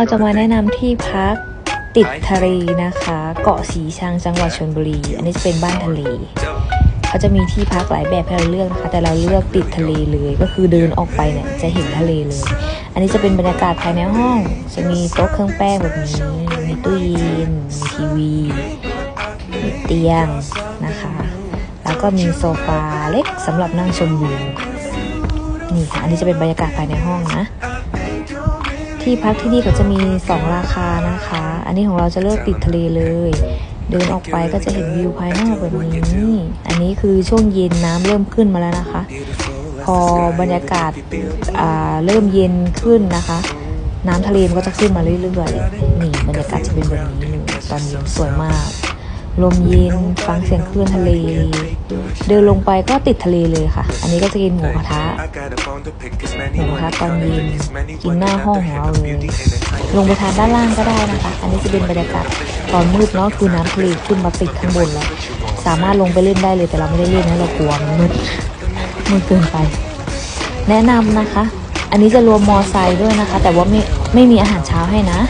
เราจะมาแนะนำที่พักติดทะเลนะคะ เกาะสีชังจังหวัดชลบุรี อันนี้จะเป็นบ้านทะเลเขาจะมีที่พักหลายแบบให้เราเลือกนะคะ แต่เราเลือกติดทะเลเลยก็คือเดินออกไปเนี่ยจะเห็นทะเลเลย อันนี้จะเป็นบรรยากาศภายในห้อง จะมีโต๊ะเครื่องแป้งแบบนี้มีตู้เย็นมีทีวีมีเตียงนะคะ แล้วก็มีโซฟาเล็กสำหรับนั่งชมวิวนี่ค่ะอันนี้จะเป็นบรรยากาศภายในห้องนะ ที่พักที่นี่ก็จะมี 2 ราคานะคะ อันนี้ของเราจะเลือกติดทะเลเลย เดินออกไปก็จะเห็นวิวภายนอกแบบนี้ อันนี้คือช่วงเย็นน้ำเริ่มขึ้นมาแล้วนะคะ พอบรรยากาศาเริ่มเย็นขึ้นนะคะ น้ำทะเลมันก็จะขึ้นมาเรื่อยๆนี่บรรยากาศจะเป็นแบบนี้ตอนเย็นสวยมาก ลมเย็นฟังเสียงคลื่นทะเล เดินลงไปก็ติดทะเลเลยค่ะ อันนี้ก็จะกินหมูกระทะหมูกระทะตอนเย็นกินหน้าห้องของเราเลยลงไปทานด้านล่างก็ได้นะคะ อันนี้จะเป็นบรรยากาศตอนมืดเนาะคือน้ำทะเลขึ้นมาติดข้างบนแล้วสามารถลงไปเล่นได้เลยแต่เราไม่ได้เล่นนะเรากลัวมันมืดมืดเกินไป แนะนำนะคะ อันนี้จะรวมมอไซค์ด้วยนะคะ แต่ว่าไม่ไม่มีอาหารเช้าให้นะ